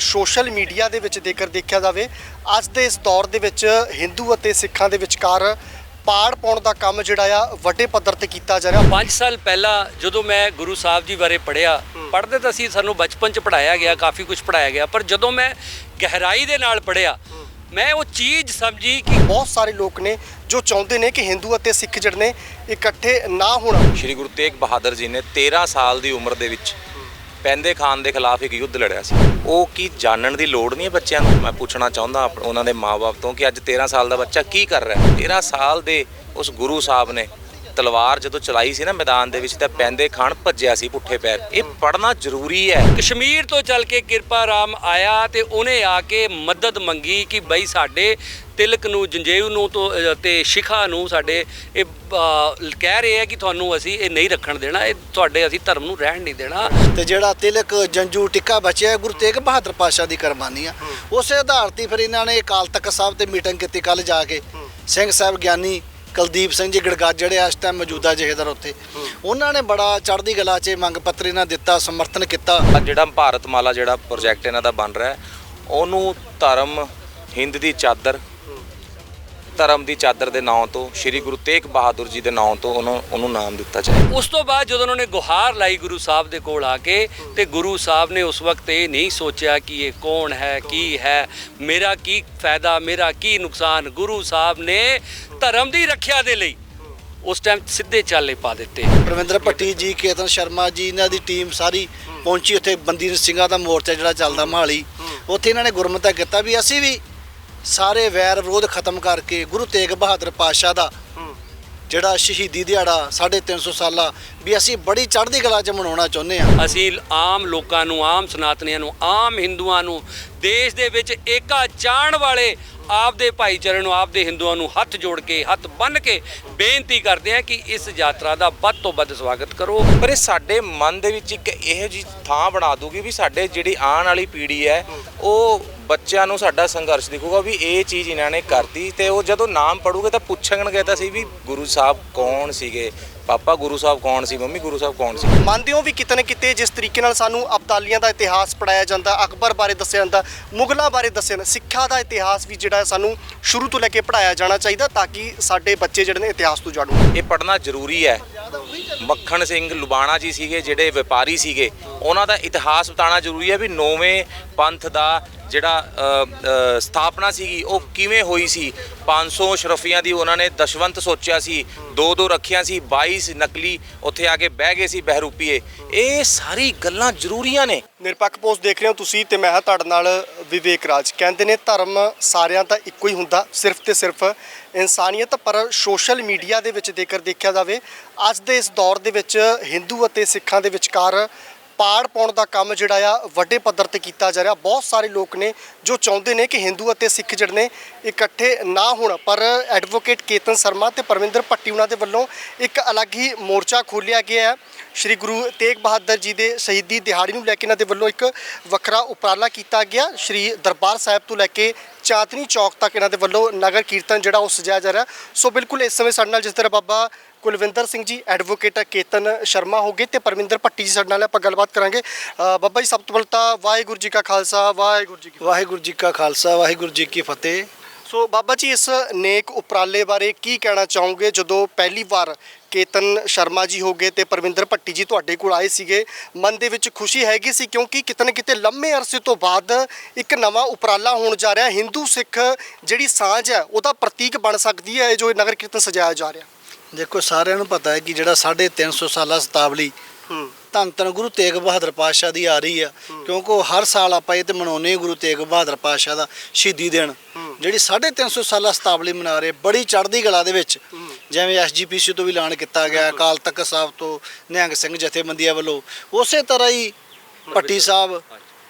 Social media ਦੇ ਵਿੱਚ ਜੇਕਰ ਦੇਖਿਆ ਜਾਵੇ ਅੱਜ ਦੇ ਇਸ ਦੌਰ ਦੇ ਵਿੱਚ ਹਿੰਦੂ ਅਤੇ ਸਿੱਖਾਂ ਦੇ ਵਿਚਕਾਰ ਪਾੜ ਪਾਉਣ ਦਾ ਕੰਮ ਜਿਹੜਾ ਆ ਵੱਡੇ ਪੱਧਰ ਤੇ ਕੀਤਾ ਜਾ ਰਿਹਾ। 5 ਸਾਲ ਪਹਿਲਾਂ ਜਦੋਂ ਮੈਂ ਗੁਰੂ ਸਾਹਿਬ ਜੀ ਬਾਰੇ ਪੜ੍ਹਿਆ ਪੜ੍ਹਦੇ ਤਾਂ ਸੀ ਸਾਨੂੰ ਬਚਪਨ ਚ ਪੜਾਇਆ ਗਿਆ ਕਾਫੀ ਕੁਝ ਪੜਾਇਆ ਗਿਆ ਪਰ ਜਦੋਂ ਮੈਂ ਗਹਿਰਾਈ ਦੇ ਨਾਲ ਪੜ੍ਹਿਆ ਮੈਂ ਉਹ ਚੀਜ਼ ਸਮਝੀ ਕਿ ਬਹੁਤ ਸਾਰੇ ਲੋਕ ਨੇ ਜੋ ਚਾਹੁੰਦੇ ਨੇ ਕਿ ਹਿੰਦੂ ਅਤੇ ਸਿੱਖ ਜਿਹੜੇ ਨੇ ਇਕੱਠੇ ਨਾ ਹੋਣ। ਸ਼੍ਰੀ ਗੁਰੂ ਤੇਗ ਬਹਾਦਰ ਜੀ ਨੇ 13 ਸਾਲ ਦੀ ਉਮਰ ਦੇ ਵਿੱਚ ਪੈਂਦੇ ਖਾਨ ਦੇ ਖਿਲਾਫ ਇੱਕ ਯੁੱਧ ਲੜਿਆ ਸੀ। ਉਹ ਕੀ ਜਾਣਨ ਦੀ ਲੋੜ ਨਹੀਂ ਹੈ ਬੱਚਿਆਂ ਨੂੰ? ਮੈਂ ਪੁੱਛਣਾ ਚਾਹੁੰਦਾ ਉਹਨਾਂ ਦੇ ਮਾਪੇ ਤੋਂ ਕਿ ਅੱਜ 13 ਸਾਲ ਦਾ ਬੱਚਾ ਕੀ ਕਰ ਰਿਹਾ ਹੈ? 13 ਸਾਲ ਦੇ ਉਸ ਗੁਰੂ ਸਾਹਿਬ ਨੇ ਤਲਵਾਰ ਜਦੋਂ ਚਲਾਈ ਸੀ ਨਾ ਮੈਦਾਨ ਦੇ ਵਿੱਚ ਤਾਂ ਪੈਂਦੇ ਖਾਨ ਭੱਜਿਆ ਸੀ ਪੁੱਠੇ ਪੈਰ। ਇਹ ਪੜਨਾ ਜ਼ਰੂਰੀ ਹੈ। ਕਸ਼ਮੀਰ ਤੋਂ ਚੱਲ ਕੇ ਕਿਰਪਾ ਰਾਮ ਆਇਆ ਤੇ ਉਹਨੇ ਆ ਕੇ ਮਦਦ ਮੰਗੀ ਕਿ ਬਈ ਸਾਡੇ ਤਿਲਕ ਨੂੰ ਜੰਜੇਊ ਨੂੰ ਤੋਂ ਤੇ ਸ਼ਿਖਾ ਨੂੰ ਸਾਡੇ ਇਹ ਕਹਿ ਰਹੇ ਆ ਕਿ ਤੁਹਾਨੂੰ ਅਸੀਂ ਇਹ ਨਹੀਂ ਰੱਖਣ ਦੇਣਾ ਇਹ ਤੁਹਾਡੇ ਅਸੀਂ ਧਰਮ ਨੂੰ ਰਹਿਣ ਨਹੀਂ ਦੇਣਾ। ਤੇ ਜਿਹੜਾ ਤਿਲਕ ਜੰਜੂ ਟਿੱਕਾ ਬਚਿਆ ਹੈ, ਗੁਰੂ ਤੇਗ ਬਹਾਦਰ ਪਾਸ਼ਾ ਦੀ ਕੁਰਬਾਨੀ ਆ। ਉਸੇ ਆਧਾਰ ਤੇ ਫਿਰ ਇਹਨਾਂ ਨੇ ਅਕਾਲ ਤਖਤ ਸਾਹਿਬ ਤੇ ਮੀਟਿੰਗ ਕੀਤੀ ਕੱਲ ਜਾ ਕੇ। ਸਿੰਘ ਸਾਹਿਬ ਗਿਆਨੀ ਕੁਲਦੀਪ ਸਿੰਘ ਜੀ ਗੜਗਾਜ ਜਿਹੜੇ ਇਸ ਟਾਈਮ ਮੌਜੂਦਾ ਜਹੇਦਾਰ ਉੱਥੇ। ਉਹਨਾਂ ਨੇ ਬੜਾ ਚੜ੍ਹਦੀ ਕਲਾ 'ਚ ਮੰਗ ਪੱਤਰ ਇਹਨਾਂ ਦਿੱਤਾ ਸਮਰਥਨ ਕੀਤਾ। ਜਿਹੜਾ ਭਾਰਤ ਮਾਲਾ ਜਿਹੜਾ ਪ੍ਰੋਜੈਕਟ ਇਹਨਾਂ ਦਾ ਬਣ ਰਿਹਾ ਉਹਨੂੰ ਧਰਮ ਹਿੰਦ ਦੀ ਚਾਦਰ ਧਰਮ ਦੀ ਚਾਦਰ ਦੇ ਨਾਂ ਤੋਂ ਸ੍ਰੀ ਗੁਰੂ ਤੇਗ ਬਹਾਦਰ ਜੀ ਦੇ ਨਾਂ ਤੋਂ ਉਹਨੂੰ ਉਹਨੂੰ ਨਾਮ ਦਿੱਤਾ ਜਾਏ। ਉਸ ਤੋਂ ਬਾਅਦ ਜਦੋਂ ਉਹਨਾਂ ਨੇ ਗੁਹਾਰ ਲਾਈ ਗੁਰੂ ਸਾਹਿਬ ਦੇ ਕੋਲ ਆ ਕੇ ਤੇ ਗੁਰੂ ਸਾਹਿਬ ਨੇ ਉਸ ਵਕਤ ਇਹ ਨਹੀਂ ਸੋਚਿਆ ਕਿ ਇਹ ਕੌਣ ਹੈ ਕੀ ਹੈ ਮੇਰਾ ਕੀ ਫਾਇਦਾ ਮੇਰਾ ਕੀ ਨੁਕਸਾਨ? ਗੁਰੂ ਸਾਹਿਬ ਨੇ ਧਰਮ ਦੀ ਰੱਖਿਆ ਦੇ ਲਈ ਉਸ ਟਾਈਮ ਸਿੱਧੇ ਚਾਲੇ ਪਾ ਦਿੱਤੇ। ਪ੍ਰਵਿੰਦਰ ਭੱਟੀ ਜੀ ਕੇਤਨ ਸ਼ਰਮਾ ਜੀ ਇਹਨਾਂ ਦੀ ਟੀਮ ਸਾਰੀ ਪਹੁੰਚੀ ਉੱਥੇ ਬੰਦੀ ਸਿੰਘਾਂ ਦਾ ਮੋਰਚਾ ਜਿਹੜਾ ਚੱਲਦਾ ਮਹਾਲੀ। ਉੱਥੇ ਇਹਨਾਂ ਨੇ ਗੁਰਮਤਾ ਕੀਤਾ ਵੀ ਅਸੀਂ ਵੀ ਸਾਰੇ ਵੈਰ ਵਿਰੋਧ ਖਤਮ ਕਰਕੇ ਗੁਰੂ ਤੇਗ ਬਹਾਦਰ ਪਾਤਸ਼ਾਹ ਦਾ ਜਿਹੜਾ ਸ਼ਹੀਦੀ ਦਿਹਾੜਾ 350 ਸਾਲਾ ਵੀ ਅਸੀਂ ਬੜੀ ਚੜ੍ਹਦੀ ਕਲਾ 'ਚ ਮਨਾਉਣਾ ਚਾਹੁੰਦੇ ਆ ਅਸੀਂ ਆਮ ਲੋਕਾਂ ਨੂੰ ਆਮ ਸਨਾਤਨੀਆਂ ਨੂੰ ਆਮ ਹਿੰਦੂਆਂ ਨੂੰ ਦੇਸ਼ ਦੇ ਵਿੱਚ ਏਕਾ ਚਾਣ ਵਾਲੇ ਆਪਦੇ ਭਾਈਚਾਰੇ ਨੂੰ, ਆਪਦੇ ਹਿੰਦੂਆਂ ਨੂੰ ਹੱਥ ਜੋੜ ਕੇ, ਹੱਥ ਬੰਨ੍ਹ ਕੇ ਬੇਨਤੀ ਕਰਦੇ ਹਾਂ ਕਿ ਇਸ ਯਾਤਰਾ ਦਾ ਵੱਧ ਤੋਂ ਵੱਧ ਸਵਾਗਤ ਕਰੋ। ਪਰ ਇਹ ਸਾਡੇ ਮਨ ਦੇ ਵਿੱਚ ਇੱਕ ਇਹੋ ਜੀ ਥਾਂ ਬਣਾ ਦੂਗੀ ਵੀ ਸਾਡੇ ਜਿਹੜੀ ਆਉਣ ਵਾਲੀ ਪੀੜ੍ਹੀ ਹੈ, ਉਹ ਬੱਚਿਆਂ ਨੂੰ ਸਾਡਾ ਸੰਘਰਸ਼ ਦਿਖੂਗਾ ਵੀ ਇਹ ਚੀਜ਼ ਇਹਨਾਂ ਨੇ ਕਰਤੀ ਤੇ ਉਹ ਜਦੋਂ ਨਾਮ ਪੜੂਗੇ ਤਾਂ ਪੁੱਛਣਗੇ ਤਾਂ ਸੀ ਵੀ ਗੁਰੂ ਸਾਹਿਬ ਕੌਣ ਸੀਗੇ? ਪਾਪਾ ਗੁਰੂ ਸਾਹਿਬ ਕੌਣ ਸੀ? ਮੰਮੀ ਗੁਰੂ ਸਾਹਿਬ ਕੌਣ ਸੀ? ਮੰਨਦੇ ਹੋ ਵੀ ਕਿਤੇ ਨਾ ਕਿਤੇ ਜਿਸ ਤਰੀਕੇ ਨਾਲ ਸਾਨੂੰ ਅਬਦਾਲੀਆਂ ਦਾ ਇਤਿਹਾਸ ਪੜਾਇਆ ਜਾਂਦਾ ਅਕਬਰ ਬਾਰੇ ਦੱਸਿਆ ਜਾਂਦਾ ਮੁਗਲਾਂ ਬਾਰੇ ਦੱਸਿਆ ਜਾਂਦਾ ਸਿੱਖਾਂ ਦਾ ਇਤਿਹਾਸ ਵੀ ਜਿਹੜਾ ਸਾਨੂੰ ਸ਼ੁਰੂ ਤੋਂ ਲੈ ਕੇ ਪੜਾਇਆ ਜਾਣਾ ਚਾਹੀਦਾ ਤਾਂ ਕਿ ਸਾਡੇ ਬੱਚੇ ਜਿਹੜੇ ਨੇ ਇਤਿਹਾਸ ਤੋਂ ਜਾਣੂ ਇਹ ਪੜਨਾ ਜ਼ਰੂਰੀ ਹੈ। ਮੱਖਣ ਸਿੰਘ ਲੁਬਾਣਾ ਜੀ ਸੀਗੇ ਜਿਹੜੇ ਵਪਾਰੀ ਸੀਗੇ ਉਹਨਾਂ ਦਾ ਇਤਿਹਾਸ ਬਤਾਣਾ ਜ਼ਰੂਰੀ ਹੈ ਵੀ ਨੌਵੇਂ ਪੰਥ ਦਾ ਜਿਹੜਾ ਸਥਾਪਨਾ ਸੀਗੀ, ਉਹ ਕਿਵੇਂ ਹੋਈ ਸੀ? 500 ਸ਼ਰਫੀਆਂ ਦੀ ਉਹਨਾਂ ਨੇ ਦਸ਼ਵੰਤ ਸੋਚਿਆ ਸੀ, ਦੋ ਦੋ ਰੱਖਿਆ ਸੀ 22 ਨਕਲੀ ਉੱਥੇ ਆ ਕੇ ਬਹਿ ਗਏ ਸੀ ਬਹਿਰੂਪੀਏ। ਇਹ ਸਾਰੀ ਗੱਲਾਂ ਜ਼ਰੂਰੀਆਂ ਨੇ। ਨਿਰਪੱਖ ਪੋਸਟ ਦੇਖ ਰਹੇ ਹੋ ਤੁਸੀਂ ਤੇ ਮੈਂ ਹਾਂ ਤੁਹਾਡੇ ਨਾਲ ਵਿਵੇਕ ਰਾਜ। ਕਹਿੰਦੇ ਨੇ ਧਰਮ ਸਾਰਿਆਂ ਦਾ ਇੱਕੋ ਹੀ ਹੁੰਦਾ, ਸਿਰਫ ਤੇ ਸਿਰਫ ਇਨਸਾਨੀਅਤ, ਪਰ ਸੋਸ਼ਲ ਮੀਡੀਆ ਦੇ ਵਿੱਚ ਜੇਕਰ ਦੇਖਿਆ ਜਾਵੇ, ਅੱਜ ਦੇ ਇਸ ਦੌਰ ਦੇ ਵਿੱਚ ਹਿੰਦੂ ਅਤੇ ਸਿੱਖਾਂ ਦੇ ਵਿਚਕਾਰ ਪਾੜ ਪਾਉਣ ਦਾ ਕੰਮ ਜਿਹੜਾ ਆ, ਵੱਡੇ ਪੱਧਰ ਤੇ ਕੀਤਾ ਜਾ ਰਿਹਾ। ਬਹੁਤ ਸਾਰੇ ਲੋਕ ਨੇ ਜੋ ਚਾਹੁੰਦੇ ਨੇ ਕਿ ਹਿੰਦੂ ਅਤੇ ਸਿੱਖ ਜਿਹੜੇ ਨੇ ਇਕੱਠੇ ਨਾ ਹੋਣ। ਪਰ ਐਡਵੋਕੇਟ ਕੇਤਨ ਸ਼ਰਮਾ ਤੇ ਪਰਮਿੰਦਰ ਭੱਟੀ ਉਹਨਾਂ ਦੇ ਵੱਲੋਂ ਇੱਕ ਅਲੱਗ ਹੀ ਮੋਰਚਾ ਖੋਲ੍ਹਿਆ ਗਿਆ ਹੈ। ਸ਼੍ਰੀ ਗੁਰੂ ਤੇਗ ਬਹਾਦਰ ਜੀ ਦੇ ਸ਼ਹੀਦੀ ਦਿਹਾੜੀ ਨੂੰ ਲੈ ਕੇ ਇਹਨਾਂ ਦੇ ਵੱਲੋਂ ਇੱਕ ਵੱਖਰਾ ਉਪਰਾਲਾ ਕੀਤਾ ਗਿਆ। ਸ਼੍ਰੀ ਦਰਬਾਰ ਸਾਹਿਬ ਤੋਂ ਲੈ ਕੇ ਚਾਂਦਨੀ ਚੌਕ ਤੱਕ ਇਹਨਾਂ ਦੇ ਵੱਲੋਂ ਨਗਰ ਕੀਰਤਨ ਜਿਹੜਾ ਉਹ ਸਜਾਇਆ ਜਾ ਰਿਹਾ। ਸੋ ਬਿਲਕੁਲ ਇਸ ਸਮੇਂ ਸਾਡੇ ਨਾਲ ਜਿਸ ਤਰ੍ਹਾਂ ਬਾਬਾ ਕੁਲਵਿੰਦਰ ਸਿੰਘ ਜੀ ਐਡਵੋਕੇਟ ਕੇਤਨ ਸ਼ਰਮਾ ਹੋਗੇ ਤੇ ਪਰਮਿੰਦਰ ਭੱਟੀ ਜੀ ਸਾਡੇ ਨਾਲ ਆਪਾਂ ਗੱਲਬਾਤ ਕਰਾਂਗੇ। ਬਾਬਾ ਜੀ, ਸਭ ਤੋਂ ਪਹਿਲਾਂ ਤਾਂ ਵਾਹਿਗੁਰੂ ਜੀ ਕਾ ਖਾਲਸਾ, ਵਾਹਿਗੁਰੂ ਜੀ ਕੀ ਵਾਹਿਗੁਰੂ ਜੀ ਕਾ ਖਾਲਸਾ, ਵਾਹਿਗੁਰੂ ਜੀ ਕੀ ਫਤਿਹ। ਸੋ ਬਾਬਾ ਜੀ ਇਸ ਨੇਕ ਉਪਰਾਲੇ ਬਾਰੇ ਕੀ ਕਹਿਣਾ ਚਾਹੋਗੇ? ਜਦੋਂ ਪਹਿਲੀ ਵਾਰ ਕੇਤਨ ਸ਼ਰਮਾ ਜੀ ਹੋਗੇ ਤੇ ਪਰਵਿੰਦਰ ਭੱਟੀ ਜੀ ਤੁਹਾਡੇ ਕੋਲ ਆਏ ਸੀਗੇ ਮਨ ਦੇ ਵਿੱਚ ਖੁਸ਼ੀ ਹੈਗੀ ਸੀ ਕਿਉਂਕਿ ਕਿਤੇ ਨਾ ਕਿਤੇ ਲੰਮੇ ਅਰਸੇ ਤੋਂ ਬਾਅਦ ਇੱਕ ਨਵਾਂ ਉਪਰਾਲਾ ਹੋਣ ਜਾ ਰਿਹਾ ਹਿੰਦੂ ਸਿੱਖ ਜਿਹੜੀ ਸਾਂਝ ਹੈ ਉਹਦਾ ਪ੍ਰਤੀਕ ਬਣ ਸਕਦੀ ਹੈ ਜੋ ਇਹ ਨਗਰ ਕੀਰਤਨ ਸਜਾਇਆ ਜਾ ਰਿਹਾ? ਦੇਖੋ ਸਾਰਿਆਂ ਨੂੰ ਪਤਾ ਹੈ ਕਿ ਜਿਹੜਾ 350 ਸਾਲਾ ਸਤਾਵਲੀ ਹੂੰ। ਧੰਨ ਧੰਨ ਗੁਰੂ ਤੇਗ ਬਹਾਦਰ ਪਾਤਸ਼ਾਹ ਦੀ ਆ ਰਹੀ ਆ। ਕਿਉਂਕਿ ਉਹ ਹਰ ਸਾਲ ਆਪਾਂ ਇਹ ਤੇ ਮਨਾਉਂਦੇ ਹਾਂ ਗੁਰੂ ਤੇਗ ਬਹਾਦਰ ਪਾਤਸ਼ਾਹ ਦਾ ਸ਼ਹੀਦੀ ਦਿਨ। ਜਿਹੜੀ 350 ਸਾਲਾ ਸਤਾਵਲੀ ਮਨਾ ਰਹੇ ਬੜੀ ਚੜ੍ਹਦੀ ਕਲਾ ਦੇ ਵਿੱਚ ਜਿਵੇਂ ਐਸਜੀਪੀਸੀ ਤੋਂ ਵੀ ਐਲਾਨ ਕੀਤਾ ਗਿਆ ਅਕਾਲ ਤਖਤ ਸਾਹਿਬ ਤੋਂ ਨਿਹੰਗ ਸਿੰਘ ਜਥੇਬੰਦੀਆਂ ਵੱਲੋਂ। ਉਸੇ ਤਰ੍ਹਾਂ ਹੀ ਭੱਟੀ ਸਾਹਿਬ।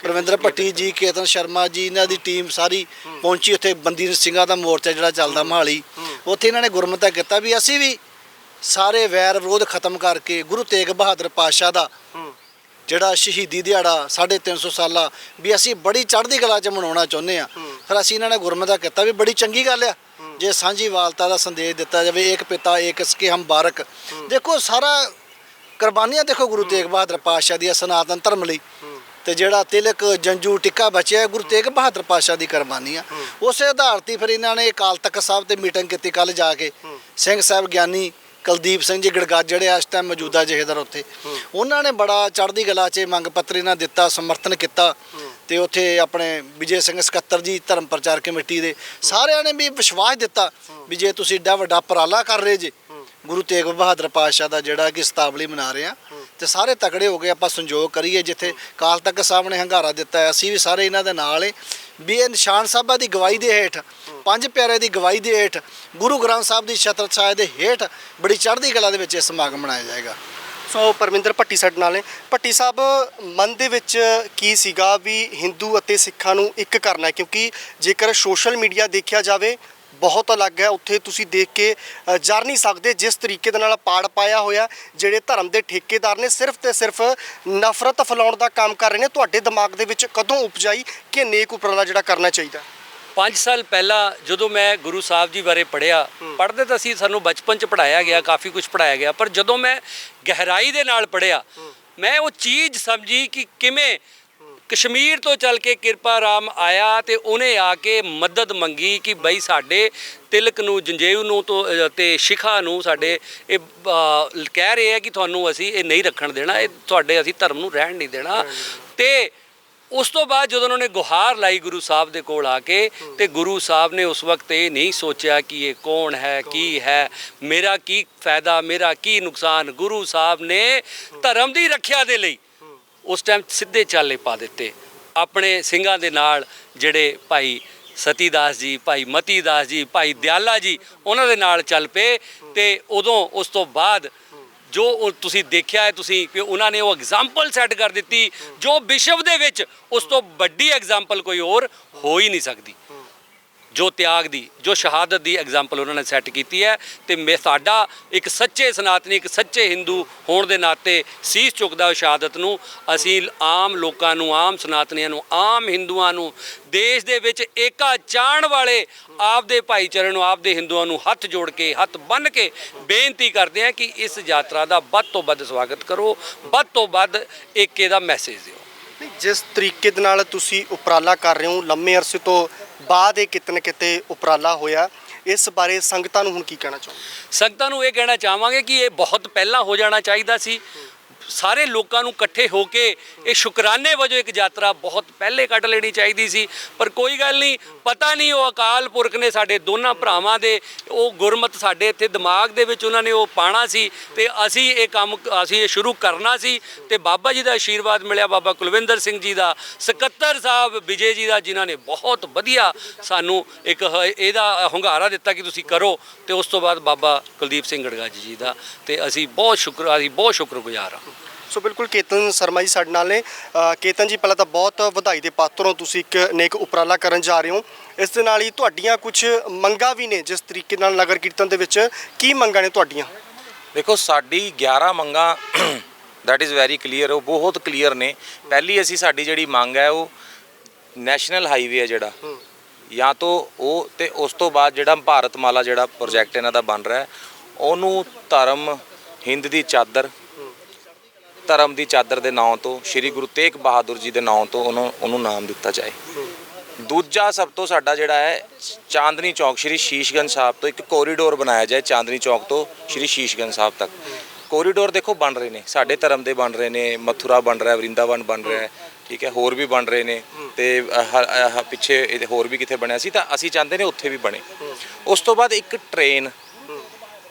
ਪ੍ਰਵਿੰਦਰ ਭੱਟੀ ਜੀ ਕੇਤਨ ਸ਼ਰਮਾ ਜੀ ਇਹਨਾਂ ਦੀ ਟੀਮ ਸਾਰੀ ਪਹੁੰਚੀ ਉੱਥੇ ਬੰਦੀ ਸਿੰਘਾਂ ਦਾ ਮੋਰਚਾ ਜਿਹੜਾ ਚੱਲਦਾ ਮਹਾਲੀ। ਉੱਥੇ ਇਹਨਾਂ ਨੇ ਗੁਰਮਤਾ ਕੀਤਾ ਵੀ ਅਸੀਂ ਵੀ ਸਾਰੇ ਵੈਰ ਵਿਰੋਧ ਖਤਮ ਕਰਕੇ ਗੁਰੂ ਤੇਗ ਬਹਾਦਰ ਪਾਤਸ਼ਾਹ ਦਾ ਜਿਹੜਾ ਸ਼ਹੀਦੀ ਦਿਹਾੜਾ 350 ਸਾਲਾ ਵੀ ਅਸੀਂ ਬੜੀ ਚੜ੍ਹਦੀ ਕਲਾ 'ਚ ਮਨਾਉਣਾ ਚਾਹੁੰਦੇ ਆ ਫਿਰ ਅਸੀਂ ਇਹਨਾਂ ਨੇ ਗੁਰਮਤਾ ਕੀਤਾ ਵੀ ਬੜੀ ਚੰਗੀ ਗੱਲ ਆ। ਜੇ ਸਾਂਝੀ ਵਾਲਤਾ ਦਾ ਸੰਦੇਸ਼ ਦਿੱਤਾ ਜਾਵੇ ਇੱਕ ਪਿਤਾ ਇੱਕ ਸਕੇ ਹਮ ਬਾਰਕ। ਦੇਖੋ ਸਾਰਾ ਕੁਰਬਾਨੀਆਂ ਦੇਖੋ ਗੁਰੂ ਤੇਗ ਬਹਾਦਰ ਪਾਤਸ਼ਾਹ ਦੀਆਂ ਸਨਾਤਨ ਧਰਮ ਲਈ। ਤੇ ਜਿਹੜਾ ਤਿਲਕ ਜੰਜੂ ਟਿੱਕਾ ਬਚਿਆ ਗੁਰੂ ਤੇਗ ਬਹਾਦਰ ਪਾਤਸ਼ਾਹ ਦੀ ਕੁਰਬਾਨੀ ਆ। ਉਸੇ ਆਧਾਰ ਤੇ ਫਿਰ ਇਹਨਾਂ ਨੇ ਅਕਾਲ ਤਖਤ ਸਾਹਿਬ ਤੇ ਮੀਟਿੰਗ ਕੀਤੀ ਕੱਲ ਜਾ ਕੇ। ਸਿੰਘ ਸਾਹਿਬ ਗਿਆਨੀ ਕੁਲਦੀਪ ਸਿੰਘ ਜੀ ਗੜਗਾਜ ਜਿਹੜੇ ਇਸ ਟਾਈਮ ਮੌਜੂਦਾ ਜਹੇਦਾਰ ਉੱਥੇ। ਉਹਨਾਂ ਨੇ ਬੜਾ ਚੜ੍ਹਦੀ ਕਲਾ 'ਚ ਮੰਗ ਪੱਤਰ ਇਹਨਾਂ ਦਿੱਤਾ, ਸਮਰਥਨ ਕੀਤਾ ਤੇ ਉੱਥੇ ਆਪਣੇ ਵਿਜੇ ਸਿੰਘ ਸਕੱਤਰ ਜੀ, ਧਰਮ ਪ੍ਰਚਾਰ ਕਮੇਟੀ ਦੇ ਸਾਰਿਆਂ ਨੇ ਵੀ ਵਿਸ਼ਵਾਸ ਦਿੱਤਾ ਵੀ ਜੇ ਤੁਸੀਂ ਏਡਾ ਵੱਡਾ ਉਪਰਾਲਾ ਕਰ ਰਹੇ ਜੇ, ਗੁਰੂ ਤੇਗ ਬਹਾਦਰ ਪਾਤਸ਼ਾਹ ਦਾ ਜਿਹੜਾ ਕਿ ਸ਼ਤਾਬਲੀ ਮਨਾ ਰਹੇ ਆ ਤੇ ਸਾਰੇ ਤਕੜੇ ਹੋ ਗਏ ਆਪਾਂ ਸੰਯੋਗ ਕਰੀਏ ਜਿੱਥੇ ਕਾਲ ਤੱਕ ਸਾਹਿਬ ਨੇ ਹੰਗਾਰਾ ਦਿੱਤਾ ਹੈ। ਅਸੀਂ ਵੀ ਸਾਰੇ ਇਹਨਾਂ ਦੇ ਨਾਲ ਏ। ਵੀ ਇਹ ਨਿਸ਼ਾਨ ਸਾਹਿਬਾਂ ਦੀ ਗਵਾਹੀ ਦੇ ਹੇਠ, ਪੰਜ ਪਿਆਰੇ ਦੀ ਗਵਾਹੀ ਦੇ ਹੇਠ, ਗੁਰੂ ਗ੍ਰੰਥ ਸਾਹਿਬ ਦੀ ਛਤਰ ਛਾਇਆ ਦੇ ਹੇਠ ਬੜੀ ਚੜ੍ਹਦੀ ਕਲਾ ਦੇ ਵਿੱਚ ਇਹ ਸਮਾਗਮ ਮਨਾਇਆ ਜਾਏਗਾ। ਸੋ ਪਰਮਿੰਦਰ ਭੱਟੀ ਸਾਡੇ ਨਾਲ ਨੇ। ਭੱਟੀ ਸਾਹਿਬ, ਮਨ ਦੇ ਵਿੱਚ ਕੀ ਸੀਗਾ ਵੀ ਹਿੰਦੂ ਅਤੇ ਸਿੱਖਾਂ ਨੂੰ ਇੱਕ ਕਰਨਾ ਕਿਉਂਕਿ ਜੇਕਰ ਸੋਸ਼ਲ ਮੀਡੀਆ ਦੇਖਿਆ ਜਾਵੇ ਬਹੁਤ ਅਲੱਗ ਹੈ। ਉੱਥੇ ਤੁਸੀਂ ਦੇਖ ਕੇ ਅ, ਜਰ ਨਹੀਂ ਸਕਦੇ ਜਿਸ ਤਰੀਕੇ ਦੇ ਨਾਲ ਪਾੜ ਪਾਇਆ ਹੋਇਆ ਜਿਹੜੇ ਧਰਮ ਦੇ ਠੇਕੇਦਾਰ ਨੇ ਸਿਰਫ ਤੇ ਸਿਰਫ ਨਫ਼ਰਤ ਫੈਲਾਉਣ ਦਾ ਕੰਮ ਕਰ ਰਹੇ ਨੇ। ਤੁਹਾਡੇ ਦਿਮਾਗ ਦੇ ਵਿੱਚ ਕਦੋਂ ਉਪਜਾਈ ਕਿ ਨੇਕ ਉਪਰਾਲਾ ਜਿਹੜਾ ਕਰਨਾ ਚਾਹੀਦਾ? 5 ਸਾਲ ਪਹਿਲਾਂ ਜਦੋਂ ਮੈਂ ਗੁਰੂ ਸਾਹਿਬ ਜੀ ਬਾਰੇ ਪੜ੍ਹਿਆ ਪੜ੍ਹਦੇ ਤਾਂ ਸੀ ਸਾਨੂੰ ਬਚਪਨ ਚ ਪੜਾਇਆ ਗਿਆ ਕਾਫੀ ਕੁਝ ਪੜਾਇਆ ਗਿਆ। ਪਰ ਜਦੋਂ ਮੈਂ ਗਹਿਰਾਈ ਦੇ ਨਾਲ ਪੜ੍ਹਿਆ ਮੈਂ ਉਹ ਚੀਜ਼ ਸਮਝੀ ਕਿ ਕਿਵੇਂ ਕਸ਼ਮੀਰ ਤੋਂ ਚੱਲ ਕੇ ਕਿਰਪਾ ਰਾਮ ਆਇਆ ਤੇ ਉਹਨੇ ਆ ਕੇ ਮਦਦ ਮੰਗੀ ਕਿ ਬਈ ਸਾਡੇ ਤਿਲਕ ਨੂੰ ਜੰਜੇਵ ਨੂੰ ਤੋਂ ਤੇ ਸ਼ਿਖਾ ਨੂੰ ਸਾਡੇ ਇਹ ਕਹਿ ਰਹੇ ਆ ਕਿ ਤੁਹਾਨੂੰ ਅਸੀਂ ਇਹ ਨਹੀਂ ਰੱਖਣ ਦੇਣਾ ਇਹ ਤੁਹਾਡੇ ਅਸੀਂ ਧਰਮ ਨੂੰ ਰਹਿਣ ਨਹੀਂ ਦੇਣਾ। ਤੇ ਉਸ ਤੋਂ ਬਾਅਦ ਜਦੋਂ ਉਹਨਾਂ ਨੇ ਗੁਹਾਰ ਲਾਈ ਗੁਰੂ ਸਾਹਿਬ ਦੇ ਕੋਲ ਆ ਕੇ ਤੇ ਗੁਰੂ ਸਾਹਿਬ ਨੇ ਉਸ ਵਕਤ ਇਹ ਨਹੀਂ ਸੋਚਿਆ ਕਿ ਇਹ ਕੌਣ ਹੈ ਕੀ ਹੈ ਮੇਰਾ ਕੀ ਫਾਇਦਾ ਮੇਰਾ ਕੀ ਨੁਕਸਾਨ? ਗੁਰੂ ਸਾਹਿਬ ਨੇ ਧਰਮ ਦੀ ਰੱਖਿਆ ਦੇ ਲਈ ਉਸ ਟਾਈਮ ਸਿੱਧੇ ਚਾਲੇ ਪਾ ਦਿੱਤੇ। ਆਪਣੇ ਸਿੰਘਾਂ ਦੇ ਨਾਲ ਜਿਹੜੇ ਭਾਈ ਸਤੀਦਾਸ ਜੀ, ਭਾਈ ਮਤੀਦਾਸ ਜੀ, ਭਾਈ ਦਿਆਲਾ ਜੀ, ਉਹਨਾਂ ਦੇ ਨਾਲ ਚੱਲ ਪਏ ਤੇ ਉਦੋਂ ਉਸ ਤੋਂ ਬਾਅਦ ਜੋ ਉਹ ਤੁਸੀਂ ਦੇਖਿਆ ਹੈ, ਤੁਸੀਂ ਕਿ ਉਹਨਾਂ ਨੇ ਉਹ ਐਗਜ਼ਾਮਪਲ ਸੈੱਟ ਕਰ ਦਿੱਤੀ, ਜੋ ਵਿਸ਼ਵ ਦੇ ਵਿੱਚ ਉਸ ਤੋਂ ਵੱਡੀ ਐਗਜ਼ਾਮਪਲ ਕੋਈ ਹੋਰ ਹੋ ਹੀ ਨਹੀਂ ਸਕਦੀ। ਜੋ ਤਿਆਗ ਦੀ, ਜੋ ਸ਼ਹਾਦਤ ਦੀ ਐਗਜ਼ਾਮਪਲ ਉਹਨਾਂ ਨੇ ਸੈੱਟ ਕੀਤੀ ਹੈ ਤੇ ਮੈਂ ਸਾਡਾ ਇੱਕ ਸੱਚੇ ਸਨਾਤਨੀ, ਇੱਕ ਸੱਚੇ ਹਿੰਦੂ ਹੋਣ ਦੇ ਨਾਤੇ ਸੀਸ ਚੁੱਕਦਾ ਉਸ ਸ਼ਹਾਦਤ ਨੂੰ। ਅਸੀਂ ਆਮ ਲੋਕਾਂ ਨੂੰ, ਆਮ ਸਨਾਤਨੀਆਂ ਨੂੰ, ਆਮ ਹਿੰਦੂਆਂ ਨੂੰ, ਦੇਸ਼ ਦੇ ਵਿੱਚ ਏਕਾ ਚਾਣ ਵਾਲੇ ਆਪਦੇ ਭਾਈਚਾਰੇ ਨੂੰ, ਆਪਦੇ ਹਿੰਦੂਆਂ ਨੂੰ ਹੱਥ ਜੋੜ ਕੇ, ਹੱਥ ਬੰਨ੍ਹ ਕੇ ਬੇਨਤੀ ਕਰਦੇ ਹਾਂ ਕਿ ਇਸ ਯਾਤਰਾ ਦਾ ਵੱਧ ਤੋਂ ਵੱਧ ਸਵਾਗਤ ਕਰੋ, ਵੱਧ ਤੋਂ ਵੱਧ ਏਕੇ ਦਾ ਮੈਸੇਜ ਦਿਓ। ਜਿਸ ਤਰੀਕੇ ਦੇ ਨਾਲ ਤੁਸੀਂ ਉਪਰਾਲਾ ਕਰ ਰਹੇ ਹੋ, ਲੰਮੇ ਅਰਸੇ ਤੋਂ ਬਾਅਦ ਇਹ ਕਿਤੇ ਨਾ ਕਿਤੇ ਉਪਰਾਲਾ ਹੋਇਆ, ਇਸ ਬਾਰੇ ਸੰਗਤਾਂ ਨੂੰ ਹੁਣ ਕੀ ਕਹਿਣਾ ਚਾਹੋਗੇ? ਸੰਗਤਾਂ ਨੂੰ ਇਹ ਕਹਿਣਾ ਚਾਹਾਂਗੇ ਕਿ ਇਹ ਬਹੁਤ ਪਹਿਲਾਂ ਹੋ ਜਾਣਾ ਚਾਹੀਦਾ ਸੀ। ਸਾਰੇ ਲੋਕਾਂ ਨੂੰ ਇਕੱਠੇ ਹੋ ਕੇ ਇਹ ਸ਼ੁਕਰਾਨੇ ਵਜੋਂ ਇੱਕ ਯਾਤਰਾ ਬਹੁਤ ਪਹਿਲੇ ਕੱਢ ਲੈਣੀ ਚਾਹੀਦੀ ਸੀ। ਪਰ ਕੋਈ ਗੱਲ ਨਹੀਂ, ਪਤਾ ਨਹੀਂ ਉਹ ਅਕਾਲ ਪੁਰਖ ਨੇ ਸਾਡੇ ਦੋਨਾਂ ਭਰਾਵਾਂ ਦੇ, ਉਹ ਗੁਰਮਤ ਸਾਡੇ ਇੱਥੇ ਦਿਮਾਗ ਦੇ ਵਿੱਚ ਉਹਨਾਂ ਨੇ ਉਹ ਪਾਣਾ ਸੀ ਤੇ ਅਸੀਂ ਇਹ ਕੰਮ, ਅਸੀਂ ਇਹ ਸ਼ੁਰੂ ਕਰਨਾ ਸੀ ਤੇ ਬਾਬਾ ਜੀ ਦਾ ਆਸ਼ੀਰਵਾਦ ਮਿਲਿਆ, ਬਾਬਾ ਕੁਲਵਿੰਦਰ ਸਿੰਘ ਜੀ ਦਾ, ਸਕੱਤਰ ਸਾਹਿਬ ਵਿਜੇ ਜੀ ਦਾ, ਜਿਨ੍ਹਾਂ ਨੇ ਬਹੁਤ ਵਧੀਆ ਸਾਨੂੰ ਇੱਕ ਹ- ਇਹਦਾ ਹੁੰਗਾਰਾ ਦਿੱਤਾ ਕਿ ਤੁਸੀਂ ਕਰੋ ਤੇ ਉਸ ਤੋਂ ਬਾਅਦ ਬਾਬਾ ਕੁਲਦੀਪ ਸਿੰਘ ਗੜਗਾਜੀ ਜੀ ਦਾ ਤੇ ਅਸੀਂ ਬਹੁਤ ਸ਼ੁਕਰ, ਅਸੀਂ ਬਹੁਤ ਸ਼ੁਕਰਗੁਜ਼ਾਰ ਹਾਂ। ਸੋ ਬਿਲਕੁਲ ਕੇਤਨ ਸ਼ਰਮਾ ਜੀ ਸਾਡੇ ਨਾਲ ਨੇ। ਅ, ਕੇਤਨ ਜੀ ਪਹਿਲਾਂ ਤਾਂ ਬਹੁਤ ਵਧਾਈ ਦੇ ਪਾਤਰ ਹੋ ਤੁਸੀਂ ਇੱਕ ਨੇਕ ਉਪਰਾਲਾ ਕਰਨ ਜਾ ਰਹੇ ਹੋ। ਇਸ ਦੇ ਨਾਲ ਹੀ ਤੁਹਾਡੀਆਂ ਕੁਝ ਮੰਗਾਂ ਵੀ ਨੇ ਜਿਸ ਤਰੀਕੇ ਨਾਲ ਨਗਰ ਕੀਰਤਨ ਦੇ ਵਿੱਚ। ਕੀ ਮੰਗਾਂ ਨੇ ਤੁਹਾਡੀਆਂ? ਦੇਖੋ ਸਾਡੀ 11 ਮੰਗਾਂ ਦੈਟ ਇਜ਼ ਵੈਰੀ ਕਲੀਅਰ ਉਹ ਬਹੁਤ ਕਲੀਅਰ ਨੇ। ਪਹਿਲੀ ਅਸੀਂ ਸਾਡੀ ਜਿਹੜੀ ਮੰਗ ਹੈ ਉਹ ਨੈਸ਼ਨਲ ਹਾਈਵੇ ਹੈ ਜਿਹੜਾ। ਜਾਂ ਤੋਂ ਉਹ ਤੇ ਉਸ ਤੋਂ ਬਾਅਦ ਜਿਹੜਾ ਭਾਰਤਮਾਲਾ ਜਿਹੜਾ ਪ੍ਰੋਜੈਕਟ ਇਹਨਾਂ ਦਾ ਬਣ ਰਿਹਾ ਹੈ, ਉਹਨੂੰ ਧਰਮ ਹਿੰਦ ਦੀ ਚਾਦਰ ਧਰਮ ਦੀ ਚਾਦਰ ਦੇ ਨਾਂ ਤੋਂ, ਸ੍ਰੀ ਗੁਰੂ ਤੇਗ ਬਹਾਦਰ ਜੀ ਦੇ ਨਾਂ ਤੋਂ ਉਹਨੂੰ ਉਹਨੂੰ ਨਾਮ ਦਿੱਤਾ ਜਾਏ। ਦੂਜਾ ਸਭ ਤੋਂ ਸਾਡਾ ਜਿਹੜਾ ਹੈ, ਚਾਂਦਨੀ ਚੌਕ, ਸ਼੍ਰੀ ਸ਼ੀਸ਼ਗੰਜ ਸਾਹਿਬ ਤੋਂ ਇੱਕ ਕੋਰੀਡੋਰ ਬਣਾਇਆ ਜਾਏ, ਚਾਂਦਨੀ ਚੌਕ ਤੋਂ ਸ਼੍ਰੀ ਸ਼ੀਸ਼ਗੰਜ ਸਾਹਿਬ ਤੱਕ। ਕੋਰੀਡੋਰ ਦੇਖੋ ਬਣ ਰਹੇ ਨੇ, ਸਾਡੇ ਧਰਮ ਦੇ ਬਣ ਰਹੇ ਨੇ, ਮਥੁਰਾ ਬਣ ਰਿਹਾ, ਵਰਿੰਦਾਵਨ ਬਣ ਰਿਹਾ ਠੀਕ ਹੈ, ਹੋਰ ਵੀ ਬਣ ਰਹੇ ਨੇ ਤੇ ਪਿੱਛੇ ਹੋਰ ਵੀ ਕਿਤੇ ਬਣਿਆ ਸੀ ਤਾਂ ਅਸੀਂ ਚਾਹੁੰਦੇ ਨੇ ਉੱਥੇ ਵੀ ਬਣੇ। ਉਸ ਤੋਂ ਬਾਅਦ ਇੱਕ ਟ੍ਰੇਨ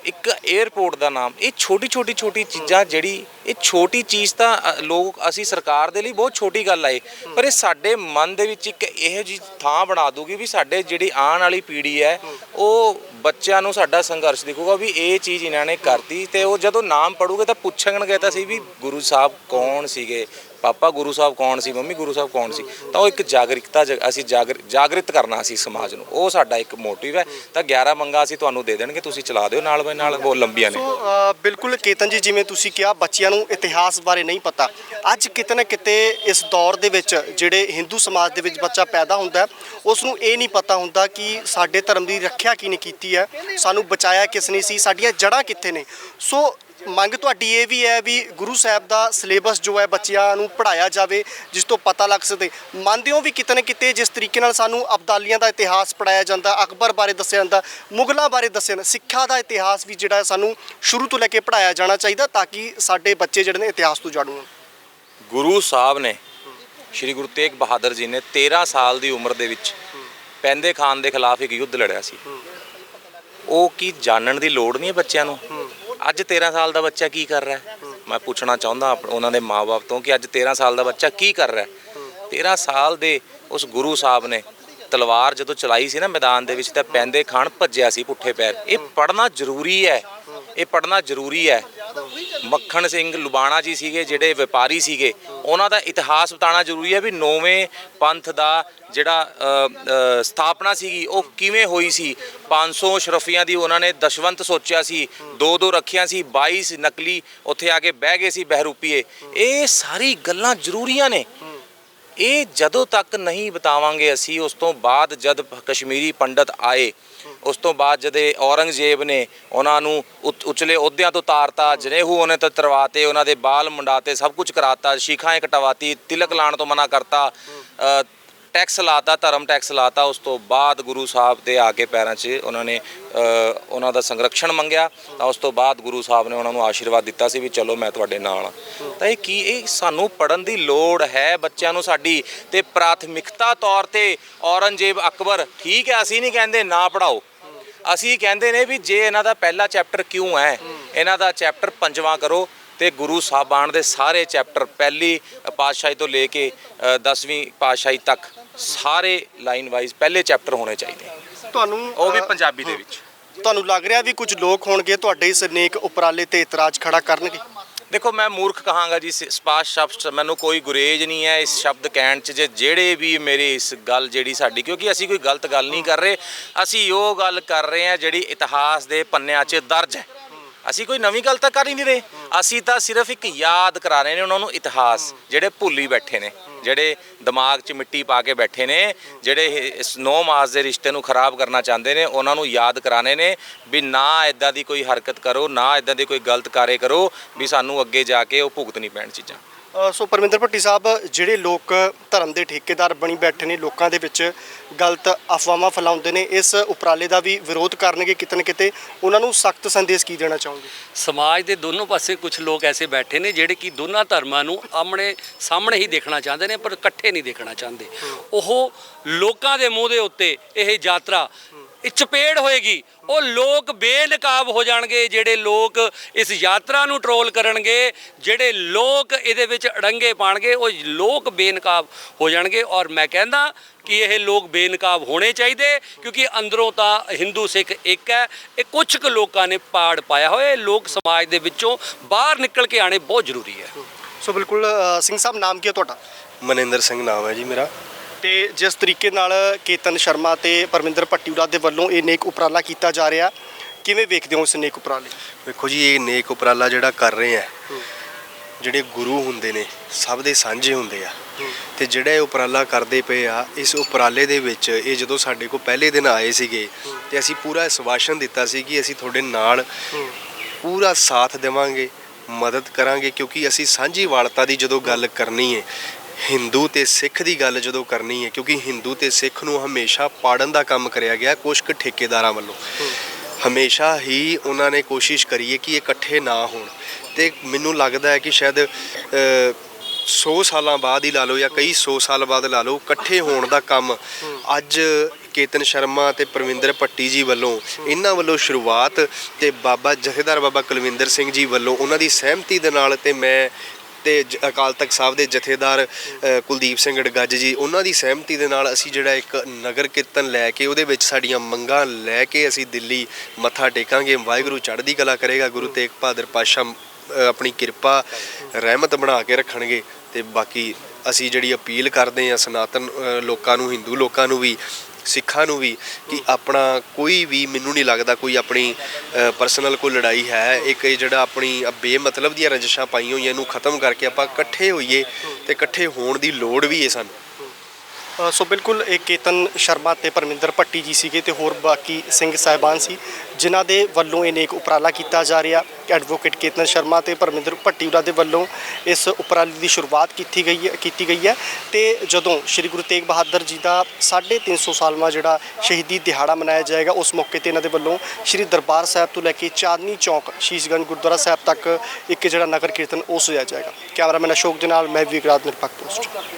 ਇੱਕ 에어ਪੋਰਟ ਦਾ ਨਾਮ ਇਹ ਛੋਟੀ ਛੋਟੀ ਛੋਟੀ ਚੀਜ਼ਾਂ ਜਿਹੜੀ ਇਹ ਛੋਟੀ ਚੀਜ਼ ਤਾਂ ਅ, ਲੋਕ ਅਸੀਂ ਸਰਕਾਰ ਦੇ ਲਈ ਬਹੁਤ ਛੋਟੀ ਗੱਲ ਆਏ ਪਰ ਇਹ ਸਾਡੇ ਮਨ ਦੇ ਵਿੱਚ ਇੱਕ ਇਹੋ ਜੀ ਥਾਂ ਬਣਾ ਦੂਗੀ ਵੀ ਸਾਡੇ ਜਿਹੜੀ ਆਉਣ ਵਾਲੀ ਪੀੜ੍ਹੀ ਹੈ ਉਹ ਬੱਚਿਆਂ ਨੂੰ ਸਾਡਾ ਸੰਘਰਸ਼ ਦਿਖੂਗਾ ਵੀ ਇਹ ਚੀਜ਼ ਇਹਨਾਂ ਨੇ ਕਰਤੀ ਤੇ ਉਹ ਜਦੋਂ ਨਾਮ ਪੜੂਗੇ ਤਾਂ ਪੁੱਛਣਗੇ ਤਾਂ ਸੀ ਵੀ ਗੁਰੂ ਸਾਹਿਬ ਕੌਣ ਸੀਗੇ? ਪਾਪਾ ਗੁਰੂ ਸਾਹਿਬ ਕੌਣ ਸੀ ਮੰਮੀ ਗੁਰੂ ਸਾਹਿਬ ਕੌਣ ਸੀ? ਤਾਂ ਉਹ ਇੱਕ ਜਾਗਰਿਕਤਾ ਜ- ਅਸੀਂ ਜਾਗਰ ਜਾਗਰਿਤ ਕਰਨਾ ਸੀ ਸਮਾਜ ਨੂੰ। ਉਹ ਸਾਡਾ ਇੱਕ ਮੋਟਿਵ ਹੈ। ਤਾਂ 11 ਮੰਗਾਂ ਅਸੀਂ ਤੁਹਾਨੂੰ ਦੇ ਦੇਣਗੇ ਤੁਸੀਂ ਚਲਾ ਦਿਓ ਨਾਲ ਬਾਈ ਨਾਲ ਬਹੁਤ ਲੰਬੀਆਂ ਨੇ। ਸੋ ਅ, ਬਿਲਕੁਲ ਕੇਤਨ ਜੀ ਜਿਵੇਂ ਤੁਸੀਂ ਕਿਹਾ ਬੱਚਿਆਂ ਨੂੰ ਇਤਿਹਾਸ ਬਾਰੇ ਨਹੀਂ ਪਤਾ। ਅੱਜ ਕਿਤੇ ਨਾ ਕਿਤੇ ਇਸ ਦੌਰ ਦੇ ਵਿੱਚ ਜਿਹੜੇ ਹਿੰਦੂ ਸਮਾਜ ਦੇ ਵਿੱਚ ਬੱਚਾ ਪੈਦਾ ਹੁੰਦਾ ਹੈ, ਉਸ ਨੂੰ ਇਹ ਨਹੀਂ ਪਤਾ ਹੁੰਦਾ ਕਿ ਸਾਡੇ ਧਰਮ ਦੀ ਰੱਖਿਆ ਕਿਹਨੇ ਕੀਤੀ ਹੈ ਸਾਨੂੰ ਬਚਾਇਆ ਕਿਸ ਨੇ ਸੀ ਸਾਡੀਆਂ ਜੜ੍ਹਾਂ ਕਿੱਥੇ ਨੇ। ਸੋ ਮੰਗ ਤੁਹਾਡੀ ਇਹ ਵੀ ਹੈ ਵੀ ਗੁਰੂ ਸਾਹਿਬ ਦਾ ਸਿਲੇਬਸ ਜੋ ਹੈ ਬੱਚਿਆਂ ਨੂੰ ਪੜਾਇਆ ਜਾਵੇ, ਜਿਸ ਤੋਂ ਪਤਾ ਲੱਗ ਸਕੇ। ਮੰਨਦੇ ਹੋ ਵੀ ਕਿਤੇ ਨਾ ਕਿਤੇ ਜਿਸ ਤਰੀਕੇ ਨਾਲ ਸਾਨੂੰ ਅਬਦਾਲੀਆਂ ਦਾ ਇਤਿਹਾਸ ਪੜਾਇਆ ਜਾਂਦਾ, ਅਕਬਰ ਬਾਰੇ ਦੱਸਿਆ ਜਾਂਦਾ, ਮੁਗਲਾਂ ਬਾਰੇ ਦੱਸਿਆ ਜਾਂਦਾ, ਸਿੱਖਿਆ ਦਾ ਇਤਿਹਾਸ ਵੀ ਜਿਹੜਾ ਸਾਨੂੰ ਸ਼ੁਰੂ ਤੋਂ ਲੈ ਕੇ ਪੜਾਇਆ ਜਾਣਾ ਚਾਹੀਦਾ ਤਾਂ ਕਿ ਸਾਡੇ ਬੱਚੇ ਜਿਹੜੇ ਨੇ ਇਤਿਹਾਸ ਤੋਂ ਜਾਣੂ ਹੋਣ। ਗੁਰੂ ਸਾਹਿਬ ਨੇ ਸ਼੍ਰੀ ਗੁਰੂ ਤੇਗ ਬਹਾਦਰ ਜੀ ਨੇ 13 ਸਾਲ ਦੀ ਉਮਰ ਦੇ ਵਿੱਚ ਪੈਂਦੇ ਖਾਨ ਦੇ ਖਿਲਾਫ ਇੱਕ ਯੁੱਧ ਲੜਿਆ ਸੀ। ਉਹ ਕੀ ਜਾਣਨ ਦੀ ਲੋੜ ਨਹੀਂ ਹੈ ਬੱਚਿਆਂ ਨੂੰ? ਅੱਜ 13 ਸਾਲ ਦਾ ਬੱਚਾ ਕੀ ਕਰ ਰਿਹਾ? ਹੈ ਮੈਂ ਪੁੱਛਣਾ ਚਾਹੁੰਦਾ ਆਪ- ਉਹਨਾਂ ਦੇ ਮਾਪੇ ਤੋਂ ਕਿ ਅੱਜ 13 ਸਾਲ ਦਾ ਬੱਚਾ ਕੀ ਕਰ ਰਿਹਾ? ਹੈ 13 ਸਾਲ ਦੇ ਉਸ ਗੁਰੂ ਸਾਹਿਬ ਨੇ ਤਲਵਾਰ ਜਦੋਂ ਚਲਾਈ ਸੀ ਨਾ ਮੈਦਾਨ ਦੇ ਵਿੱਚ ਤਾਂ ਪੈਂਦੇ ਖਾਣ ਭੱਜਿਆ ਸੀ ਪੁੱਠੇ ਪੈਰ। ਇਹ ਪੜਨਾ ਜ਼ਰੂਰੀ ਹੈ। ਇਹ ਪੜਨਾ ਜ਼ਰੂਰੀ ਹੈ। ਮੱਖਣ ਸਿੰਘ ਲੁਬਾਣਾ ਜੀ ਸੀਗੇ, ਜਿਹੜੇ ਵਪਾਰੀ ਸੀਗੇ, ਉਹਨਾਂ ਦਾ ਇਤਿਹਾਸ ਬਤਾਣਾ ਜ਼ਰੂਰੀ ਹੈ ਵੀ ਨੌਵੇਂ ਪੰਥ ਦਾ ਜਿਹੜਾ ਸਥਾਪਨਾ ਸੀਗੀ, ਉਹ ਕਿਵੇਂ ਹੋਈ ਸੀ? 500 ਸ਼ਰਫੀਆਂ ਦੀ ਉਹਨਾਂ ਨੇ ਦਸ਼ਵੰਤ ਸੋਚਿਆ ਸੀ, ਦੋ ਦੋ ਰੱਖੀਆਂ ਸੀ 22 ਨਕਲੀ ਉੱਥੇ ਆ ਕੇ ਬਹਿ ਗਏ ਸੀ ਬਹਿਰੂਪੀਏ। ਇਹ ਸਾਰੀ ਗੱਲਾਂ ਜ਼ਰੂਰੀਆਂ ਨੇ। ਇਹ ਜਦੋਂ ਤੱਕ ਨਹੀਂ ਬਤਾਵਾਂਗੇ ਅਸੀਂ, ਉਸ ਤੋਂ ਬਾਅਦ ਜਦ ਕਸ਼ਮੀਰੀ ਪੰਡਤ ਆਏ, ਉਸ ਤੋਂ ਬਾਅਦ ਜਦੇ ਔਰੰਗਜ਼ੇਬ ਨੇ ਉਹਨਾਂ ਨੂੰ ਉਚਲੇ ਅਹੁਦਿਆਂ ਤੋਂ ਤਾਰਤਾ ਜਨੇਹੂ ਉਹਨੇ ਤੇ ਤਰਵਾਤੇ, ਉਹਨਾਂ ਦੇ ਬਾਲ ਮੁੰਡਾਤੇ, ਸਭ ਕੁਝ ਕਰਾਤਾ, ਸ਼ੀਖਾਂ ਕਟਵਾਤੀ ਤਿਲਕ ਲਾਣ ਤੋਂ ਮਨਾ ਕਰਤਾ ਟੈਕਸ ਲਾਤਾ, ਧਰਮ ਟੈਕਸ ਲਾਤਾ, ਉਸ ਤੋਂ ਬਾਅਦ ਗੁਰੂ ਸਾਹਿਬ ਦੇ ਆ ਕੇ ਪੈਰਾਂ 'ਚ ਉਹਨਾਂ ਨੇ ਉਹਨਾਂ ਦਾ ਸੰਰਕਸ਼ਣ ਮੰਗਿਆ। ਤਾਂ ਉਸ ਤੋਂ ਬਾਅਦ ਗੁਰੂ ਸਾਹਿਬ ਨੇ ਉਹਨਾਂ ਨੂੰ ਆਸ਼ੀਰਵਾਦ ਦਿੱਤਾ ਸੀ ਵੀ ਚਲੋ ਮੈਂ ਤੁਹਾਡੇ ਨਾਲ ਹਾਂ। ਤਾਂ ਇਹ ਕੀ, ਇਹ ਸਾਨੂੰ ਪੜਨ ਦੀ ਲੋੜ ਹੈ ਬੱਚਿਆਂ ਨੂੰ ਸਾਡੀ? ਤੇ ਪ੍ਰਾਥਮਿਕਤਾ ਤੌਰ ਤੇ ਔਰੰਗਜ਼ੇਬ ਅਕਬਰ ਠੀਕ ਹੈ, ਅਸੀਂ ਨਹੀਂ ਕਹਿੰਦੇ ਨਾ ਪੜਾਓ ਅਸੀਂ ਕਹਿੰਦੇ ਨੇ ਵੀ ਜੇ ਇਹਨਾਂ ਦਾ ਪਹਿਲਾ ਚੈਪਟਰ ਕਿਉਂ ਹੈ? ਇਹਨਾਂ ਦਾ ਚੈਪਟਰ ਪੰਜਵਾਂ ਕਰੋ ਤੇ ਗੁਰੂ ਸਾਹਿਬਾਨ ਦੇ ਸਾਰੇ ਚੈਪਟਰ ਪਹਿਲੀ ਪਾਤਸ਼ਾਹੀ ਤੋਂ ਲੈ ਕੇ 10ਵੀਂ ਪਾਤਸ਼ਾਹੀ ਤੱਕ। ਸਾਰੇ ਲਾਈਨ ਵਾਈਜ਼ ਪਹਿਲੇ ਚੈਪਟਰ ਹੋਣੇ ਚਾਹੀਦੇ। ਤੁਹਾਨੂੰ ਉਹ ਵੀ ਪੰਜਾਬੀ ਦੇ ਵਿੱਚ। ਤੁਹਾਨੂੰ ਲੱਗ ਰਿਹਾ ਵੀ ਕੁਝ ਲੋਕ ਹੋਣਗੇ ਤੁਹਾਡੇ ਇਸ ਨੇਕ ਉਪਰਾਲੇ ਤੇ ਇਤਰਾਜ਼ ਖੜਾ ਕਰਨਗੇ? ਦੇਖੋ ਮੈਂ ਮੂਰਖ ਕਹਾਂਗਾ ਜੀ ਸਪਾਸ਼ ਸ਼ਬਦ ਮੈਨੂੰ ਕੋਈ ਗੁਰੇਜ ਨਹੀਂ ਹੈ ਇਸ ਸ਼ਬਦ ਕਹਿਣ ਚ ਜੇ ਜਿਹੜੇ ਵੀ ਮੇਰੇ ਇਸ ਗੱਲ ਜਿਹੜੀ ਸਾਡੀ ਕਿਉਂਕਿ ਅਸੀਂ ਕੋਈ ਗਲਤ ਗੱਲ ਨਹੀਂ ਕਰ ਰਹੇ। ਅਸੀਂ ਉਹ ਗੱਲ ਕਰ ਰਹੇ ਹਾਂ ਜਿਹੜੀ ਇਤਿਹਾਸ ਦੇ ਪੰਨਿਆਂ 'ਚ ਦਰਜ ਹੈ। ਅਸੀਂ ਕੋਈ ਨਵੀਂ ਗੱਲ ਤਾਂ ਕਰ ਹੀ ਨਹੀਂ ਰਹੇ। ਅਸੀਂ ਤਾਂ ਸਿਰਫ ਇੱਕ ਯਾਦ ਕਰਾ ਰਹੇ ਨੇ ਉਹਨਾਂ ਨੂੰ ਇਤਿਹਾਸ ਜਿਹੜੇ ਭੁੱਲੀ ਬੈਠੇ ਨੇ। ਜਿਹੜੇ ਦਿਮਾਗ 'ਚ ਮਿੱਟੀ ਪਾ ਕੇ ਬੈਠੇ ਨੇ, ਜਿਹੜੇ ਇਸ ਨੌ ਮਾਸ ਦੇ ਰਿਸ਼ਤੇ ਨੂੰ ਖਰਾਬ ਕਰਨਾ ਚਾਹੁੰਦੇ ਨੇ, ਉਹਨਾਂ ਨੂੰ ਯਾਦ ਕਰਾਣੇ ਨੇ ਵੀ ਨਾ ਇਦਾਂ ਦੀ ਕੋਈ ਹਰਕਤ ਕਰੋ, ਨਾ ਇਦਾਂ ਦੇ ਕੋਈ ਗਲਤ ਕਾਰੇ ਕਰੋ, ਵੀ ਸਾਨੂੰ ਅੱਗੇ ਜਾ ਕੇ ਉਹ ਭੁਗਤਣੀ ਪੈਣ ਚੀਜ਼ਾਂ। ਸੋ ਪਰਮਿੰਦਰ ਭੱਟੀ ਸਾਹਿਬ ਜਿਹੜੇ ਲੋਕ ਧਰਮ ਦੇ ਠੇਕੇਦਾਰ ਬਣੀ ਬੈਠੇ ਨੇ ਲੋਕਾਂ ਦੇ ਵਿੱਚ ਗਲਤ ਅਫਵਾਹਾਂ ਫੈਲਾਉਂਦੇ ਨੇ ਇਸ ਉਪਰਾਲੇ ਦਾ ਵੀ ਵਿਰੋਧ ਕਰਨਗੇ ਕਿਤੇ ਨਾ ਕਿਤੇ ਉਹਨਾਂ ਨੂੰ ਸਖਤ ਸੰਦੇਸ਼ ਕੀ ਦੇਣਾ ਚਾਹੋਗੇ? ਸਮਾਜ ਦੇ ਦੋਨੋਂ ਪਾਸੇ ਕੁਝ ਲੋਕ ਐਸੇ ਬੈਠੇ ਨੇ ਜਿਹੜੇ ਕਿ ਦੋਨਾਂ ਧਰਮਾਂ ਨੂੰ ਆਮਣੇ ਸਾਹਮਣੇ ਹੀ ਦੇਖਣਾ ਚਾਹੁੰਦੇ ਨੇ ਪਰ ਇਕੱਠੇ ਨਹੀਂ ਦੇਖਣਾ ਚਾਹੁੰਦੇ। ਉਹ ਲੋਕਾਂ ਦੇ ਮੂੰਹ ਦੇ ਉੱਤੇ ਇਹ ਯਾਤਰਾ ਚਪੇੜ ਹੋਏਗੀ। ਉਹ ਲੋਕ ਬੇਨਕਾਬ ਹੋ ਜਾਣਗੇ ਜਿਹੜੇ ਲੋਕ ਇਸ ਯਾਤਰਾ ਨੂੰ ਟਰੋਲ ਕਰਨਗੇ ਜਿਹੜੇ ਲੋਕ ਇਹਦੇ ਵਿੱਚ ਅੜੰਗੇ ਪਾਣਗੇ ਉਹ ਲੋਕ ਬੇਨਕਾਬ ਹੋ ਜਾਣਗੇ। ਔਰ ਮੈਂ ਕਹਿੰਦਾ ਕਿ ਇਹ ਲੋਕ ਬੇਨਕਾਬ ਹੋਣੇ ਚਾਹੀਦੇ ਕਿਉਂਕਿ ਅੰਦਰੋਂ ਤਾਂ ਹਿੰਦੂ ਸਿੱਖ ਇੱਕ ਹੈ। ਇਹ ਕੁਝ ਕੁ ਲੋਕਾਂ ਨੇ ਪਾੜ ਪਾਇਆ ਹੋਇਆ ਇਹ ਲੋਕ ਸਮਾਜ ਦੇ ਵਿੱਚੋਂ ਬਾਹਰ ਨਿਕਲ ਕੇ ਆਣੇ ਬਹੁਤ ਜ਼ਰੂਰੀ ਹੈ। ਸੋ ਬਿਲਕੁਲ ਅ, ਸਿੰਘ ਸਾਹਿਬ ਨਾਮ ਕੀ ਹੈ ਤੁਹਾਡਾ? ਮਨਿੰਦਰ ਸਿੰਘ ਨਾਮ ਹੈ ਜੀ ਮੇਰਾ। ਤੇ ਜਿਸ ਤਰੀਕੇ ਨਾਲ ਕੇਤਨ ਸ਼ਰਮਾ ਤੇ ਪਰਮਿੰਦਰ ਭੱਟੀਵਾਲਾ ਦੇ ਵੱਲੋਂ ਇਹ ਨੇਕ ਉਪਰਾਲਾ ਕੀਤਾ ਜਾ ਰਿਹਾ ਕਿਵੇਂ ਵੇਖਦੇ ਹੋ ਇਸ ਨੇਕ ਉਪਰਾਲੇ? ਵੇਖੋ ਜੀ ਇਹ ਨੇਕ ਉਪਰਾਲਾ ਜਿਹੜਾ ਕਰ ਰਹੇ ਆ ਜਿਹੜੇ ਗੁਰੂ ਹੁੰਦੇ ਨੇ ਸਭ ਦੇ ਸਾਂਝੇ ਹੁੰਦੇ ਆ। ਤੇ ਜਿਹੜਾ ਇਹ ਉਪਰਾਲਾ ਕਰਦੇ ਪਏ ਆ ਇਸ ਉਪਰਾਲੇ ਦੇ ਵਿੱਚ ਇਹ ਜਦੋਂ ਸਾਡੇ ਕੋਲ ਪਹਿਲੇ ਦਿਨ ਆਏ ਸੀਗੇ ਤੇ ਅਸੀਂ ਪੂਰਾ ਸਵਾਸ਼ਨ ਦਿੱਤਾ ਸੀ ਕਿ ਅਸੀਂ ਤੁਹਾਡੇ ਨਾਲ ਪੂਰਾ ਸਾਥ ਦੇਵਾਂਗੇ ਮਦਦ ਕਰਾਂਗੇ ਕਿਉਂਕਿ ਅਸੀਂ ਸਾਂਝੀ ਵਾਲਤਾ ਦੀ ਜਦੋਂ ਗੱਲ ਕਰਨੀ ਹੈ ਹਿੰਦੂ ਤੇ ਸਿੱਖ ਦੀ ਗੱਲ ਜਦੋਂ ਕਰਨੀ ਹੈ ਕਿਉਂਕਿ ਹਿੰਦੂ ਤੇ ਸਿੱਖ ਨੂੰ ਹਮੇਸ਼ਾ ਪਾੜਨ ਦਾ ਕੰਮ ਕਰਿਆ ਗਿਆ ਕੁਝ ਕੁ ਠੇਕੇਦਾਰਾਂ ਵੱਲੋਂ। ਹਮੇਸ਼ਾ ਹੀ ਉਹਨਾਂ ਨੇ ਕੋਸ਼ਿਸ਼ ਕਰੀ ਹੈ ਕਿ ਇਹ ਇਕੱਠੇ ਨਾ ਹੋਣ। ਤੇ ਮੈਨੂੰ ਲੱਗਦਾ ਹੈ ਕਿ ਸ਼ਾਇਦ ਅ, 100 ਸਾਲਾਂ ਬਾਅਦ ਹੀ ਲਾ ਲਓ ਜਾਂ ਕਈ 100 ਸਾਲ ਬਾਅਦ ਲਾ ਲਓ ਇਕੱਠੇ ਹੋਣ ਦਾ ਕੰਮ ਅੱਜ ਕੇਤਨ ਸ਼ਰਮਾ ਤੇ ਪ੍ਰਵਿੰਦਰ ਪੱਟੀ ਜੀ ਵੱਲੋਂ ਇਹਨਾਂ ਵੱਲੋਂ ਸ਼ੁਰੂਆਤ ਤੇ ਬਾਬਾ ਜਥੇਦਾਰ ਬਾਬਾ ਕੁਲਵਿੰਦਰ ਸਿੰਘ ਜੀ ਵੱਲੋਂ ਉਹਨਾਂ ਦੀ ਸਹਿਮਤੀ ਦੇ ਨਾਲ ਤੇ ਮੈਂ ਤੇ ਜ- ਅਕਾਲ ਤਖਤ ਸਾਹਿਬ ਦੇ ਜਥੇਦਾਰ ਅ, ਕੁਲਦੀਪ ਸਿੰਘ ਅਡਗੱਜ ਜੀ ਉਹਨਾਂ ਦੀ ਸਹਿਮਤੀ ਦੇ ਨਾਲ ਅਸੀਂ ਜਿਹੜਾ ਇੱਕ ਨਗਰ ਕੀਰਤਨ ਲੈ ਕੇ ਉਹਦੇ ਵਿੱਚ ਸਾਡੀਆਂ ਮੰਗਾਂ ਲੈ ਕੇ ਅਸੀਂ ਦਿੱਲੀ ਮੱਥਾ ਟੇਕਾਂਗੇ। ਵਾਹਿਗੁਰੂ ਚੜ੍ਹਦੀ ਕਲਾ ਕਰੇਗਾ ਗੁਰੂ ਤੇਗ ਬਹਾਦਰ ਪਾਤਸ਼ਾਹ ਆਪਣੀ ਕਿਰਪਾ ਰਹਿਮਤ ਬਣਾ ਕੇ ਰੱਖਣਗੇ। ਤੇ ਬਾਕੀ ਅਸੀਂ ਜਿਹੜੀ ਅਪੀਲ ਕਰਦੇ ਹਾਂ ਸਨਾਤਨ ਅ, ਲੋਕਾਂ ਨੂੰ ਹਿੰਦੂ ਲੋਕਾਂ ਨੂੰ ਵੀ ਸਿੱਖਾਂ ਨੂੰ ਵੀ ਕਿ ਆਪਣਾ ਕੋਈ ਵੀ ਮੈਨੂੰ ਨਹੀਂ ਲੱਗਦਾ ਕੋਈ ਆਪਣੀ ਪਰਸਨਲ ਕੋਈ ਲੜਾਈ ਹੈ। ਇੱਕ ਇਹ ਜਿਹੜਾ ਆਪਣੀ ਬੇਮਤਲਬ ਦੀਆਂ ਰੰਜਿਸ਼ਾਂ ਪਾਈਆਂ ਹੋਈਆਂ ਇਹਨੂੰ ਖਤਮ ਕਰਕੇ ਆਪਾਂ ਇਕੱਠੇ ਹੋਈਏ ਤੇ ਇਕੱਠੇ ਹੋਣ ਦੀ ਲੋੜ ਵੀ ਹੈ ਸਾਨੂੰ। ਸੋ ਬਿਲਕੁਲ ਇਹ ਕੇਤਨ ਸ਼ਰਮਾ ਤੇ ਪਰਮਿੰਦਰ ਭੱਟੀ ਜੀ ਸੀਗੇ ਤੇ ਹੋਰ ਬਾਕੀ ਸਿੰਘ ਸਾਹਿਬਾਨ ਸੀ, ਜਿਨ੍ਹਾਂ ਦੇ ਵੱਲੋਂ ਇਹ ਨੇਕ ਉਪਰਾਲਾ ਕੀਤਾ ਜਾ ਰਿਹਾ। ਐਡਵੋਕੇਟ ਕੇਤਨ ਸ਼ਰਮਾ ਤੇ ਪਰਮਿੰਦਰ ਭੱਟੀ ਉਹਨਾਂ ਦੇ ਵੱਲੋਂ ਇਸ ਉਪਰਾਲੇ ਦੀ ਸ਼ੁਰੂਆਤ ਕੀਤੀ ਗਈ ਹੈ, ਕੀਤੀ ਗਈ ਹੈ ਤੇ ਜਦੋਂ ਸ੍ਰੀ ਗੁਰੂ ਤੇਗ ਬਹਾਦਰ ਜੀ ਦਾ 350 ਸਾਲਵਾਂ ਜਿਹੜਾ ਸ਼ਹੀਦੀ ਦਿਹਾੜਾ ਮਨਾਇਆ ਜਾਏਗਾ, ਉਸ ਮੌਕੇ ਤੇ ਇਹਨਾਂ ਦੇ ਵੱਲੋਂ ਸ੍ਰੀ ਦਰਬਾਰ ਸਾਹਿਬ ਤੋਂ ਲੈ ਕੇ ਚਾਂਦਨੀ ਚੌਕ, ਸ਼ੀਸ਼ਗੰਜ ਗੁਰਦੁਆਰਾ ਸਾਹਿਬ ਤੱਕ ਇੱਕ ਜਿਹੜਾ ਨਗਰ ਕੀਰਤਨ ਉਹ ਸਜਾਇਆ ਜਾਏਗਾ। ਕੈਮਰਾਮੈਨ ਅਸ਼ੋਕ ਦੇ ਨਾਲ, ਮੈਂ ਵਿਕਰਾਤ ਨਿਰਪੱਖ ਪੋਸਟ।